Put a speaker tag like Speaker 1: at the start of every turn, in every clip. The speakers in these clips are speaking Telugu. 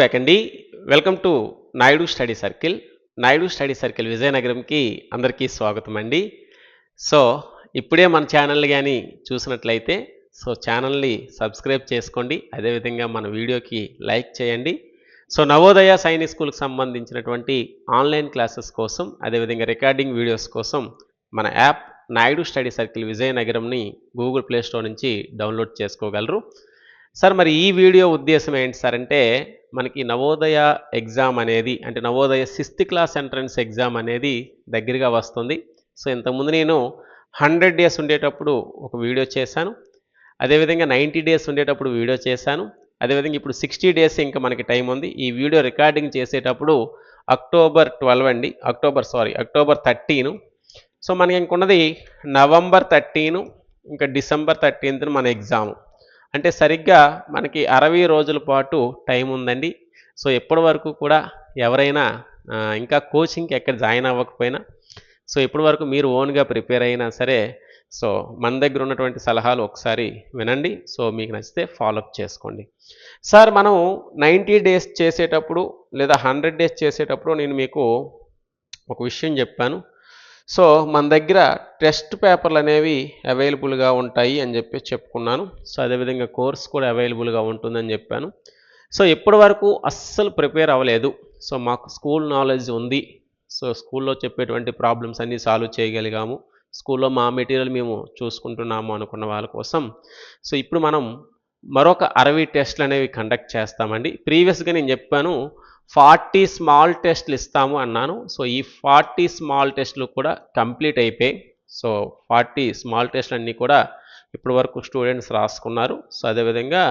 Speaker 1: బ్యాక్ అండి. Welcome to Naidu study circle Naidu study circle విజయనగరంకి అందరికీ స్వాగతం అండి. సో ఇప్పుడే మన ఛానల్ని కానీ చూసినట్లయితే సో ఛానల్ని సబ్స్క్రైబ్ చేసుకోండి. అదేవిధంగా మన వీడియోకి లైక్ చేయండి. సో నవోదయ సైనిక్ స్కూల్కి సంబంధించినటువంటి ఆన్లైన్ క్లాసెస్ కోసం అదేవిధంగా రికార్డింగ్ వీడియోస్ కోసం మన యాప్ నాయుడు స్టడీ సర్కిల్ విజయనగరంని గూగుల్ ప్లే స్టోర్ నుంచి డౌన్లోడ్ చేసుకోగలరు. సార్ మరి ఈ వీడియో ఉద్దేశం ఏంటి సార్ అంటే మనకి నవోదయ ఎగ్జామ్ అనేది అంటే Navodaya sixth class entrance exam అనేది దగ్గరగా వస్తుంది. సో ఇంతకుముందు నేను హండ్రెడ్ డేస్ ఉండేటప్పుడు ఒక వీడియో చేశాను. అదేవిధంగా నైంటీ డేస్ ఉండేటప్పుడు వీడియో చేశాను. అదేవిధంగా ఇప్పుడు సిక్స్టీ డేస్ ఇంకా మనకి టైం ఉంది. ఈ వీడియో రికార్డింగ్ చేసేటప్పుడు అక్టోబర్ ట్వెల్వ్ అండి. October sorry October thirteen. So మనకి ఇంకున్నది నవంబర్ థర్టీను ఇంకా డిసెంబర్ థర్టీన్త్ మన ఎగ్జామ్. అంటే సరిగ్గా మనకి అరవై రోజుల పాటు టైం ఉందండి. సో ఇప్పటి వరకు కూడా ఎవరైనా ఇంకా కోచింగ్కి ఎక్కడ జాయిన్ అవ్వకపోయినా సో ఇప్పటి వరకు మీరు ఓన్గా ప్రిపేర్ అయినా సరే సో మన దగ్గర ఉన్నటువంటి సలహాలు ఒకసారి వినండి. సో మీకు నచ్చితే ఫాలోఅప్ చేసుకోండి. సార్ మనం నైంటీ డేస్ చేసేటప్పుడు లేదా హండ్రెడ్ డేస్ చేసేటప్పుడు నేను మీకు ఒక విషయం చెప్పాను. సో మన దగ్గర టెస్ట్ పేపర్లు అనేవి అవైలబుల్గా ఉంటాయి అని చెప్పి చెప్పుకున్నాను. సో అదేవిధంగా కోర్స్ కూడా అవైలబుల్గా ఉంటుందని చెప్పాను. సో ఇప్పటి వరకు అస్సలు ప్రిపేర్ అవ్వలేదు. సో మాకు స్కూల్ నాలెడ్జ్ ఉంది. సో స్కూల్లో చెప్పేటువంటి ప్రాబ్లమ్స్ అన్నీ సాల్వ్ చేయగలిగాము. స్కూల్లో మా మెటీరియల్ మేము చూసుకుంటున్నాము అనుకున్న వాళ్ళ కోసం. సో ఇప్పుడు మనం మరొక అరవై టెస్ట్లు అనేవి కండక్ట్ చేస్తామండి. ప్రీవియస్గా నేను చెప్పాను ఫార్టీ స్మాల్ టెస్ట్లు ఇస్తాము అన్నాను. సో ఈ ఫార్టీ స్మాల్ టెస్ట్లు కూడా కంప్లీట్ అయిపోయాయి. సో ఫార్టీ స్మాల్ టెస్ట్లు అన్నీ కూడా ఇప్పటి వరకు స్టూడెంట్స్ రాసుకున్నారు. సో అదేవిధంగా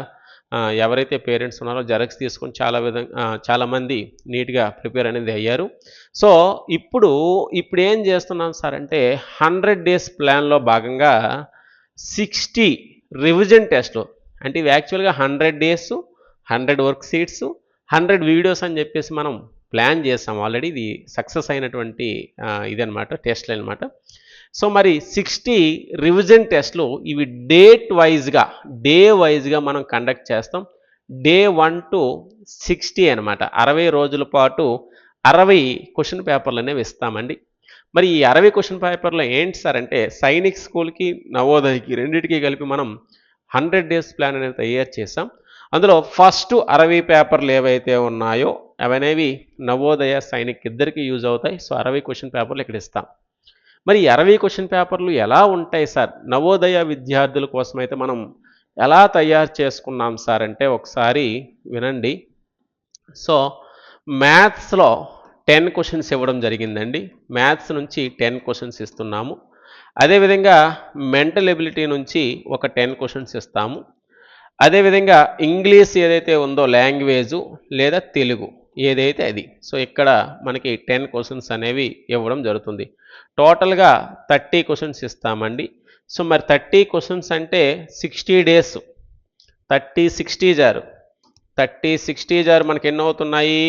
Speaker 1: ఎవరైతే పేరెంట్స్ ఉన్నారో జెరాక్స్ తీసుకొని చాలా విధంగా చాలామంది నీట్గా ప్రిపేర్ అనేది అయ్యారు. సో ఇప్పుడు ఇప్పుడు ఏం చేస్తున్నాం సార్ అంటే హండ్రెడ్ డేస్ ప్లాన్లో భాగంగా సిక్స్టీ రివిజన్ టెస్ట్లు అంటే ఇవి యాక్చువల్గా hundred days hundred worksheets hundred videos అని చెప్పేసి మనం ప్లాన్ చేసాం ఆల్రెడీ ఇది సక్సెస్ అయినటువంటి ఇదనమాట టెస్ట్లు అనమాట సో మరి సిక్స్టీ రివిజన్ టెస్ట్లు ఇవి డేట్ వైజ్గా డే వైజ్గా మనం కండక్ట్ చేస్తాం. డే వన్ టు సిక్స్టీ అనమాట అరవై రోజుల పాటు అరవై క్వశ్చన్ పేపర్లు అనేవి ఇస్తామండి. మరి ఈ అరవై క్వశ్చన్ పేపర్లో ఏంటి సార్ అంటే సైనిక్ స్కూల్కి నవోదయకి రెండింటికి కలిపి మనం హండ్రెడ్ డేస్ ప్లాన్ అనేది తయారు చేసాం అందులో ఫస్ట్ అరవై పేపర్లు ఏవైతే ఉన్నాయో అవనేవి నవోదయ సైనిక్ ఇద్దరికి యూజ్ అవుతాయి. సో అరవై క్వశ్చన్ పేపర్లు ఇక్కడ ఇస్తాం. మరి అరవై క్వశ్చన్ పేపర్లు ఎలా ఉంటాయి సార్? నవోదయ విద్యార్థుల కోసం అయితే మనం ఎలా తయారు చేసుకున్నాం సార్ అంటే ఒకసారి వినండి. సో మ్యాథ్స్లో టెన్ క్వశ్చన్స్ ఇవ్వడం జరిగిందండి. మ్యాథ్స్ నుంచి టెన్ క్వశ్చన్స్ ఇస్తున్నాము. అదేవిధంగా మెంటల్ ఎబిలిటీ నుంచి ఒక టెన్ క్వశ్చన్స్ ఇస్తాము. అదేవిధంగా ఇంగ్లీష్ ఏదైతే ఉందో లాంగ్వేజు లేదా తెలుగు ఏదైతే అది. సో ఇక్కడ మనకి టెన్ క్వశ్చన్స్ అనేవి ఇవ్వడం జరుగుతుంది. టోటల్గా థర్టీ క్వశ్చన్స్ ఇస్తామండి. సో మరి థర్టీ క్వశ్చన్స్ అంటే సిక్స్టీ డేస్. థర్టీ సిక్స్టీ జారు. థర్టీ సిక్స్టీ జారు మనకి ఎన్ని అవుతున్నాయి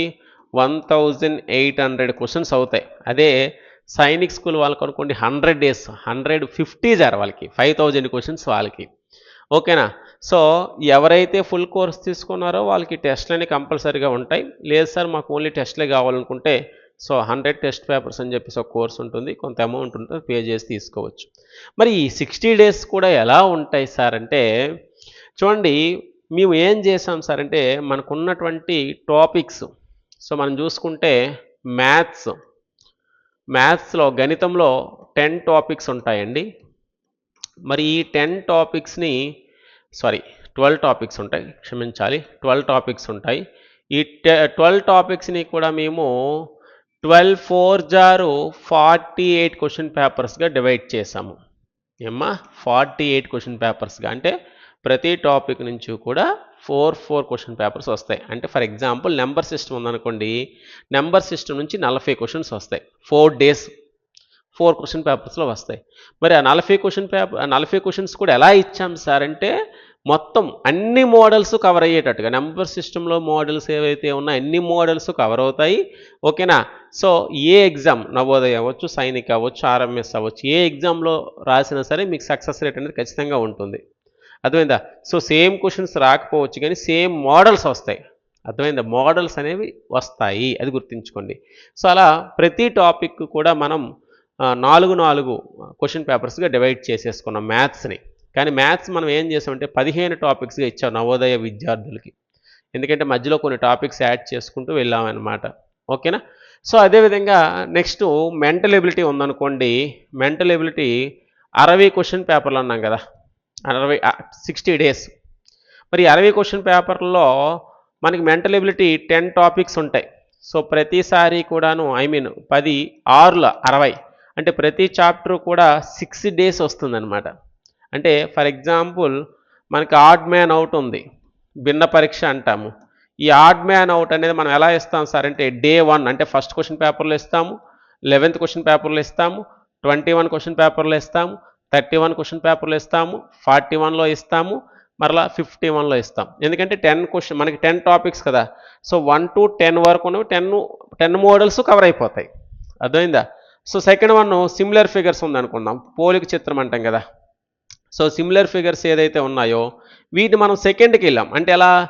Speaker 1: one thousand eight hundred questions అవుతాయి. అదే సైనిక్ స్కూల్ వాళ్ళకి అనుకోండి hundred days hundred fifty jar వాళ్ళకి ఫైవ్ థౌజండ్ క్వశ్చన్స్ వాళ్ళకి. ఓకేనా? సో ఎవరైతే ఫుల్ కోర్స్ తీసుకున్నారో వాళ్ళకి టెస్ట్లు అనేవి కంపల్సరీగా ఉంటాయి. లేదు సార్ మాకు ఓన్లీ టెస్ట్లే కావాలనుకుంటే సో హండ్రెడ్ టెస్ట్ పేపర్స్ అని చెప్పేసి ఒక కోర్స్ ఉంటుంది. కొంత అమౌంట్ ఉంటుంది పే చేసి తీసుకోవచ్చు. మరి ఈ సిక్స్టీ డేస్ కూడా ఎలా ఉంటాయి సార్ అంటే చూడండి మేము ఏం చేసాం సార్ అంటే మనకున్నటువంటి టాపిక్స్ సో మనం చూసుకుంటే మ్యాథ్స్ మ్యాథ్స్లో గణితంలో టెన్ టాపిక్స్ ఉంటాయండి. మరి ఈ టెన్ టాపిక్స్ని సారీ ట్వెల్వ్ టాపిక్స్ ఉంటాయి క్షమించాలి ట్వెల్వ్ టాపిక్స్ ఉంటాయి. ఈ ట్వెల్వ్ టాపిక్స్ని కూడా మేము twelve four are forty eight question పేపర్స్గా divide చేసాము ఏమ్మా ఫార్టీ ఎయిట్ క్వశ్చన్ పేపర్స్గా. అంటే ప్రతి టాపిక్ నుంచి కూడా ఫోర్ ఫోర్ క్వశ్చన్ పేపర్స్ వస్తాయి. అంటే ఫర్ ఎగ్జాంపుల్ నెంబర్ సిస్టమ్ ఉందనుకోండి నెంబర్ సిస్టమ్ నుంచి నలభై క్వశ్చన్స్ వస్తాయి. ఫోర్ డేస్ ఫోర్ క్వశ్చన్ పేపర్స్లో వస్తాయి. మరి ఆ నలభై క్వశ్చన్ పేపర్ నలభై క్వశ్చన్స్ కూడా ఎలా ఇచ్చాం సార్ అంటే మొత్తం అన్ని మోడల్స్ కవర్ అయ్యేటట్టుగా నెంబర్ సిస్టంలో మోడల్స్ ఏవైతే ఉన్నాయో అన్ని మోడల్స్ కవర్ అవుతాయి. ఓకేనా? సో ఏ ఎగ్జామ్ నవోదయ అవ్వచ్చు సైనిక్ అవ్వచ్చు ఆర్ఎంఎస్ అవ్వచ్చు ఏ ఎగ్జామ్లో రాసినా సరే మీకు సక్సెస్ రేట్ అనేది ఖచ్చితంగా ఉంటుంది. అర్థమైందా? సో సేమ్ క్వశ్చన్స్ రాకపోవచ్చు కానీ సేమ్ మోడల్స్ వస్తాయి. అర్థమైందా? మోడల్స్ అనేవి వస్తాయి. అది గుర్తుంచుకోండి. సో అలా ప్రతి టాపిక్ కూడా మనం నాలుగు నాలుగు క్వశ్చన్ పేపర్స్గా డివైడ్ చేసేసుకున్నాం మ్యాథ్స్ని కానీ మ్యాథ్స్ మనం ఏం చేసామంటే పదిహేను టాపిక్స్గా ఇచ్చాం నవోదయ విద్యార్థులకి. ఎందుకంటే మధ్యలో కొన్ని టాపిక్స్ యాడ్ చేసుకుంటూ వెళ్ళామన్నమాట. ఓకేనా? సో అదేవిధంగా నెక్స్ట్ మెంటల్ ఎబిలిటీ ఉందనుకోండి. మెంటల్ ఎబిలిటీ అరవై క్వశ్చన్ పేపర్లు అన్నాం కదా. అరవై సిక్స్టీ డేస్ మరి అరవై క్వశ్చన్ పేపర్లో మనకి మెంటల్ ఎబిలిటీ టెన్ టాపిక్స్ ఉంటాయి. సో ప్రతిసారి కూడాను ఐ మీన్ పది ఆరుల అరవై. అంటే ప్రతి చాప్టర్ కూడా సిక్స్ డేస్ వస్తుందన్నమాట. అంటే ఫర్ ఎగ్జాంపుల్ మనకి ఆడ్ మ్యాన్ అవుట్ ఉంది. భిన్న పరీక్ష అంటాము. ఈ ఆడ్ మ్యాన్ అవుట్ అనేది మనం ఎలా ఇస్తాం సార్? అంటే డే వన్ అంటే ఫస్ట్ క్వశ్చన్ పేపర్లో ఇస్తాము లెవెన్త్ క్వశ్చన్ పేపర్లో ఇస్తాము ట్వంటీ వన్ క్వశ్చన్ పేపర్లో ఇస్తాము థర్టీ వన్ క్వశ్చన్ పేపర్లో ఇస్తాము ఫార్టీ వన్లో ఇస్తాము మరలా ఫిఫ్టీ వన్లో ఇస్తాం. ఎందుకంటే టెన్ క్వశ్చన్ మనకి టెన్ టాపిక్స్ కదా. సో వన్ టు టెన్ వరకు ఉన్నవి టెన్ టెన్ మోడల్స్ కవర్ అయిపోతాయి. అర్థమైందా? So second one similar figures ఉందనుకుందాం. పోలిక చిత్రం అంటాం కదా. సో సిమిలర్ ఫిగర్స్ ఏదైతే ఉన్నాయో వీటిని మనం సెకండ్కి వెళ్ళాం. అంటే ఎలా?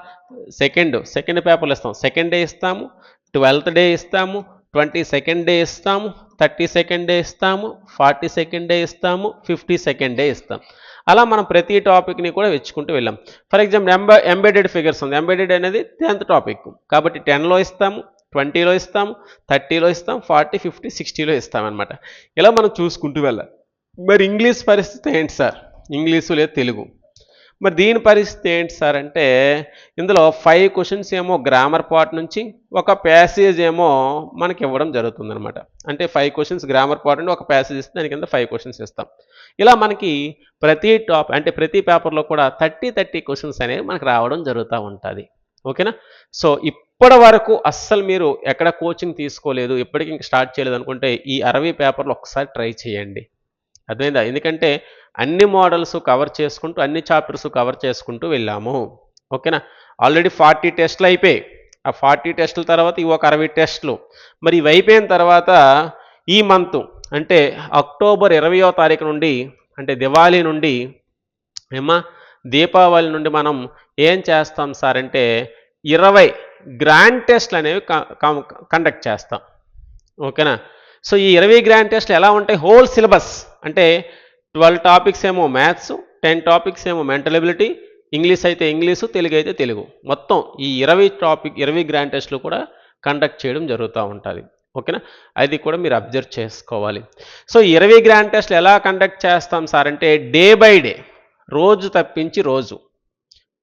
Speaker 1: సెకండ్ సెకండ్ పేపర్లు ఇస్తాం. సెకండ్ డే ఇస్తాము ట్వెల్త్ డే ఇస్తాము ట్వంటీ సెకండ్ డే ఇస్తాము థర్టీ సెకండ్ డే ఇస్తాము ఫార్టీ సెకండ్ డే ఇస్తాము ఫిఫ్టీ సెకండ్ డే ఇస్తాం. అలా మనం ప్రతి టాపిక్ని కూడా వెచ్చుకుంటూ వెళ్ళాం. ఫర్ ఎగ్జాంపుల్ ఎంబ ఎంబెడెడ్ ఫిగర్స్ ఉంది. ఎంబెడెడ్ అనేది టెన్త్ టాపిక్. కాబట్టి టెన్లో ఇస్తాము ట్వంటీలో ఇస్తాము థర్టీలో ఇస్తాం ఫార్టీ ఫిఫ్టీ సిక్స్టీలో ఇస్తామన్నమాట. ఇలా మనం చూసుకుంటూ వెళ్ళాలి. మరి ఇంగ్లీష్ పరిస్థితి ఏంటి సార్? ఇంగ్లీషు లేదు తెలుగు. మరి దీని పరిస్థితి ఏంటి సార్ అంటే ఇందులో ఫైవ్ క్వశ్చన్స్ ఏమో గ్రామర్ పార్ట్ నుంచి ఒక ప్యాసేజ్ ఏమో మనకి ఇవ్వడం జరుగుతుందనమాట అంటే ఫైవ్ క్వశ్చన్స్ గ్రామర్ పార్ట్ నుండి ఒక ప్యాసేజ్ ఇస్తే దాని కింద ఫైవ్ క్వశ్చన్స్ ఇస్తాం ఇలా మనకి ప్రతి టాప్ అంటే ప్రతి పేపర్లో కూడా థర్టీ థర్టీ క్వశ్చన్స్ అనేవి మనకు రావడం జరుగుతూ ఉంటుంది. ఓకేనా సో ఇప్పటి వరకు అస్సలు మీరు ఎక్కడ కోచింగ్ తీసుకోలేదు ఇప్పటికి ఇంక స్టార్ట్ చేయలేదు అనుకుంటే ఈ అరవై పేపర్లు ఒకసారి ట్రై చేయండి. అర్థమైందా? ఎందుకంటే అన్ని మోడల్స్ కవర్ చేసుకుంటూ అన్ని చాప్టర్స్ కవర్ చేసుకుంటూ వెళ్ళాము. ఓకేనా? ఆల్రెడీ ఫార్టీ టెస్ట్లు అయిపోయాయి. ఆ ఫార్టీ టెస్టుల తర్వాత ఇవి ఒక అరవై టెస్టులు. మరి ఇవి అయిపోయిన తర్వాత ఈ మంత్ అంటే అక్టోబర్ ఇరవయో తారీఖు నుండి అంటే దివాళీ నుండి ఏమా దీపావళి నుండి మనం ఏం చేస్తాం సార్ అంటే ఇరవై గ్రాండ్ టెస్ట్లు అనేవి కండక్ట్ చేస్తాం. ఓకేనా? సో ఈ ఇరవై గ్రాండ్ టెస్ట్లు ఎలా ఉంటాయి? హోల్ సిలబస్ అంటే ట్వెల్వ్ టాపిక్స్ ఏమో మ్యాథ్స్ టెన్ టాపిక్స్ ఏమో మెంటల్ ఎబిలిటీ ఇంగ్లీష్ అయితే ఇంగ్లీషు తెలుగు అయితే తెలుగు. మొత్తం ఈ ఇరవై టాపిక్ ఇరవై గ్రాండ్ టెస్ట్లు కూడా కండక్ట్ చేయడం జరుగుతూ ఉంటుంది. ఓకేనా? అది కూడా మీరు అబ్జర్వ్ చేసుకోవాలి. సో ఇరవై గ్రాండ్ టెస్ట్లు ఎలా కండక్ట్ చేస్తాం సార్ అంటే డే బై డే రోజు తప్పించి రోజు.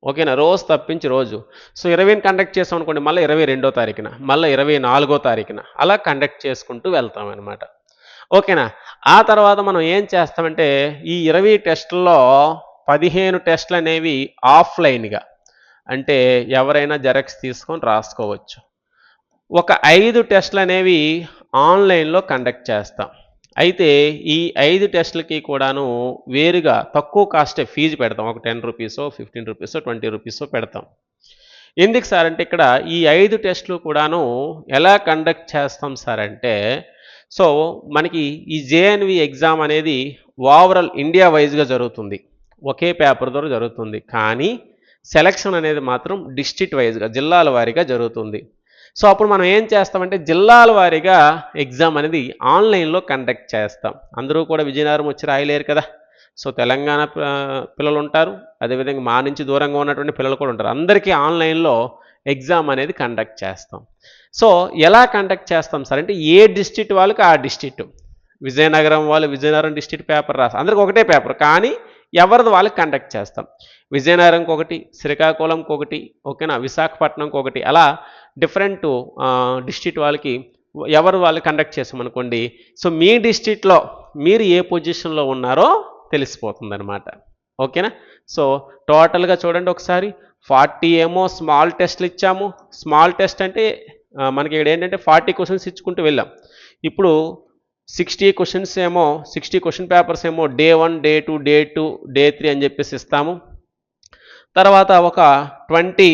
Speaker 1: ఓకేనా? రోజు తప్పించి రోజు. సో ఇరవైని కండక్ట్ చేసాం అనుకోండి మళ్ళీ ఇరవై రెండో తారీఖున మళ్ళీ ఇరవై నాలుగో తారీఖున. అలా కండక్ట్ చేసుకుంటూ వెళ్తాం అనమాట ఓకేనా? ఆ తర్వాత మనం ఏం చేస్తామంటే ఈ ఇరవై టెస్టుల్లో పదిహేను టెస్టులు అనేవి ఆఫ్లైన్గా. అంటే ఎవరైనా జెరాక్స్ తీసుకొని రాసుకోవచ్చు. ఒక ఐదు టెస్టులు అనేవి ఆన్లైన్లో కండక్ట్ చేస్తాం. అయితే ఈ ఐదు టెస్టులకి కూడాను వేరుగా తక్కువ కాస్టే ఫీజు పెడతాం. ఒక టెన్ రూపీసో ఫిఫ్టీన్ రూపీసో ట్వంటీ రూపీసో పెడతాం. ఎందుకు సార్ అంటే ఇక్కడ ఈ ఐదు టెస్టులు కూడాను ఎలా కండక్ట్ చేస్తాం సార్ అంటే సో మనకి ఈ జేఎన్వి ఎగ్జామ్ అనేది ఓవరాల్ ఇండియా వైజ్గా జరుగుతుంది. ఒకే పేపర్ ద్వారా జరుగుతుంది. కానీ సెలక్షన్ అనేది మాత్రం డిస్ట్రిక్ట్ వైజ్గా జిల్లాల వారీగా జరుగుతుంది. సో అప్పుడు మనం ఏం చేస్తామంటే జిల్లాల వారీగా ఎగ్జామ్ అనేది ఆన్లైన్లో కండక్ట్ చేస్తాం. అందరూ కూడా విజయనగరం వచ్చి రాయలేరు కదా. సో తెలంగాణ పిల్లలు ఉంటారు. అదేవిధంగా మా నుంచి దూరంగా ఉన్నటువంటి పిల్లలు కూడా ఉంటారు. అందరికీ ఆన్లైన్లో ఎగ్జామ్ అనేది కండక్ట్ చేస్తాం. సో ఎలా కండక్ట్ చేస్తాం సార్ అంటే ఏ డిస్ట్రిక్ట్ వాళ్ళకి ఆ డిస్ట్రిక్ట్. విజయనగరం వాళ్ళు విజయనగరం డిస్టిక్ పేపర్ రాస్తారు. అందరికి ఒకటే పేపర్. కానీ ఎవరిది వాళ్ళకి కండక్ట్ చేస్తాం. విజయనగరంకి ఒకటి శ్రీకాకుళంకి ఒకటి ఓకేనా? విశాఖపట్నంకి ఒకటి అలా డిఫరెంట్ డిస్ట్రిక్ట్ వాళ్ళకి ఎవరు వాళ్ళు కండక్ట్ చేసామనుకోండి సో మీ డిస్టిక్లో మీరు ఏ పొజిషన్లో ఉన్నారో తెలిసిపోతుందనమాట ఓకేనా? సో టోటల్గా చూడండి ఒకసారి. ఫార్టీ ఏమో స్మాల్ టెస్ట్లు ఇచ్చాము. స్మాల్ టెస్ట్ అంటే మనకి ఇక్కడ ఏంటంటే ఫార్టీ క్వశ్చన్స్ ఇచ్చుకుంటూ వెళ్ళాం. ఇప్పుడు సిక్స్టీ క్వశ్చన్స్ ఏమో సిక్స్టీ క్వశ్చన్ పేపర్స్ ఏమో day one day two day two day three అని చెప్పేసి ఇస్తాము. తర్వాత ఒక ట్వంటీ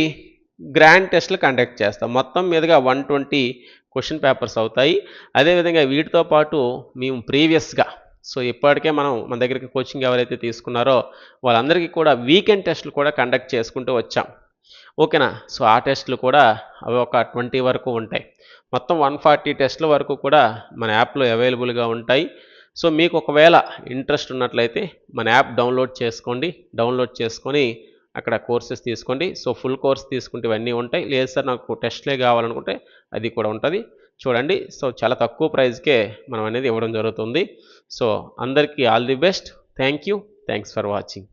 Speaker 1: గ్రాండ్ టెస్ట్లు కండక్ట్ చేస్తాం. మొత్తం మీదుగా వన్ ట్వంటీ క్వశ్చన్ పేపర్స్ అవుతాయి. అదేవిధంగా వీటితో పాటు మేము ప్రీవియస్గా సో ఇప్పటికే మనం మన దగ్గరికి కోచింగ్ ఎవరైతే తీసుకున్నారో వాళ్ళందరికీ కూడా వీకెండ్ టెస్ట్లు కూడా కండక్ట్ చేసుకుంటూ వచ్చాం. ఓకేనా? సో ఆ టెస్ట్లు కూడా అవి ఒక ట్వంటీ వరకు ఉంటాయి. మొత్తం వన్ ఫార్టీ టెస్ట్ల వరకు కూడా మన యాప్లో అవైలబుల్గా ఉంటాయి. సో మీకు ఒకవేళ ఇంట్రెస్ట్ ఉన్నట్లయితే మన యాప్ డౌన్లోడ్ చేసుకోండి. డౌన్లోడ్ చేసుకొని అక్కడ కోర్సెస్ తీసుకోండి. సో ఫుల్ కోర్స్ తీసుకుంటే ఇవన్నీ ఉంటాయి. లేదు సార్ నాకు టెస్ట్లే కావాలనుకుంటే అది కూడా ఉంటుంది. చూడండి. సో చాలా తక్కువ ప్రైస్కే మనం అనేది ఇవ్వడం జరుగుతుంది. సో అందరికీ all the best. Thank you thanks for watching.